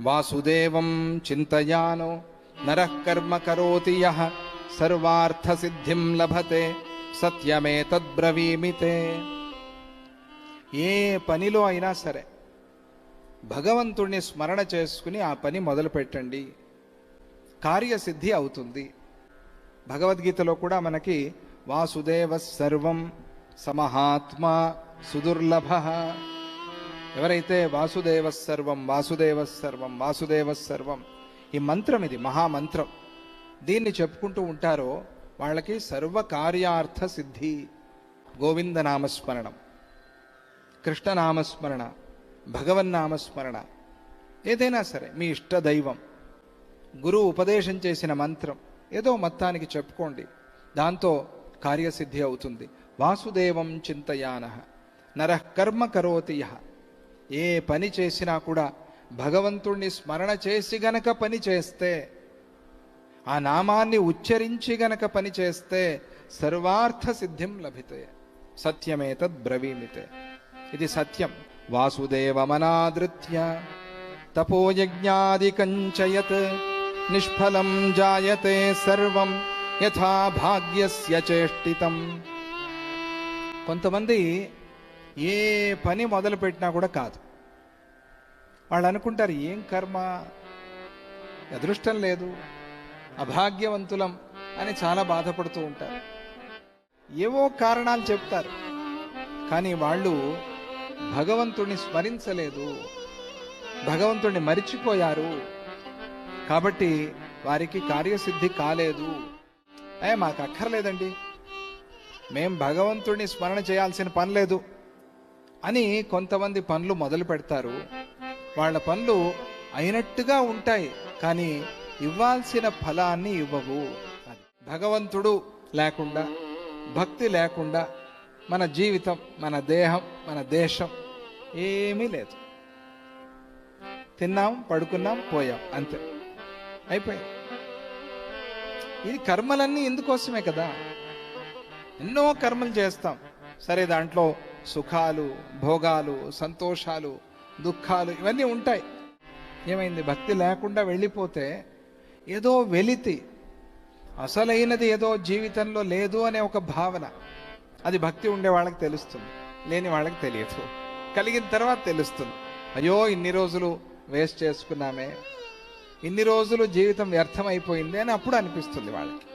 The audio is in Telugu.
వాసుదేవం చింతయానో నరః కర్మ కరోతి యః సర్వార్థ సిద్ధిం లభతే సత్యమే తద్బ్రవీమితే. ఏ పనిలో అయినా సరే భగవంతుణ్ణి స్మరణ చేసుకుని ఆ పని మొదలు పెట్టండి కార్యసిద్ధి అవుతుంది. భగవద్గీతలో కూడా మనకి వాసుదేవ సర్వం సమహాత్మా సుదుర్లభ. ఎవరైతే వాసుదేవ సర్వం వాసుదేవ సర్వం వాసుదేవ సర్వం ఈ మంత్రం ఇది మహామంత్రం. దీన్ని చెప్పుకుంటూ ఉంటారో వాళ్ళకి సర్వకార్యార్థ సిద్ధి గోవిందనామస్మరణం కృష్ణనామస్మరణ భగవన్నామస్మరణ ఏదైనా సరే మీ ఇష్ట దైవం. గురువు ఉపదేశం చేసిన మంత్రం ఏదో మొత్తానికి చెప్పుకోండి. దాంతో కార్యసిద్ధి అవుతుంది. వాసుదేవం చింతయాన నరః కర్మ కరోతి యహ ఏ పని చేసినా కూడా భగవంతుణ్ణి స్మరణ చేసి గనక పని చేస్తే ఆ నామాన్ని ఉచ్చరించి గనక పని చేస్తే సర్వార్థ సిద్ధిం లభితే సత్యమేతద్ బ్రవీమితే. ఇది సత్యం. వాసుదేవమనాదృత్య తపోయజ్ఞాదికంచయత్ నిష్ఫలం జాయతే సర్వం యథా భాగ్యస్య చేష్టితం. కొంతమంది ఏ పని మొదలు పెట్టినా కూడా కాదు. వాళ్ళు అనుకుంటారు ఏం కర్మ? అదృష్టం లేదు అభాగ్యవంతులం అని చాలా బాధపడుతూ ఉంటారు. ఏవో కారణాలు చెప్తారు. కానీ వాళ్ళు భగవంతుణ్ణి స్మరించలేదు భగవంతుణ్ణి మరిచిపోయారు. కాబట్టి వారికి కార్యసిద్ధి కాలేదు. ఏ మాకు అక్కర్లేదండి. మేం భగవంతుడిని స్మరణ చేయాల్సిన పని లేదు. అని కొంతమంది పనులు మొదలు పెడతారు. వాళ్ళ పనులు అయినట్టుగా ఉంటాయి కానీ ఇవ్వాల్సిన ఫలాన్ని ఇవ్వవు. భగవంతుడు లేకుండా భక్తి లేకుండా మన జీవితం మన దేహం మన దేశం ఏమీ లేదు. తిన్నాం పడుకున్నాం పోయాం అంతే. అయిపోయింది. ఇది కర్మలన్నీ ఇందుకోసమే కదా. ఎన్నో కర్మలు చేస్తాం. సరే దాంట్లో సుఖాలు భోగాలు సంతోషాలు దుఃఖాలు ఇవన్నీ ఉంటాయి. ఏమైంది? భక్తి లేకుండా వెళ్ళిపోతే ఏదో వెలితి అసలైనది ఏదో జీవితంలో లేదు అనే ఒక భావన. అది భక్తి ఉండే వాళ్ళకి తెలుస్తుంది లేని వాళ్ళకి తెలియదు. కలిగిన తర్వాత తెలుస్తుంది. అయ్యో ఇన్ని రోజులు వేస్ట్ చేసుకున్నామే ఇన్ని రోజులు జీవితం వ్యర్థమైపోయింది అని అప్పుడు అనిపిస్తుంది వాళ్ళకి.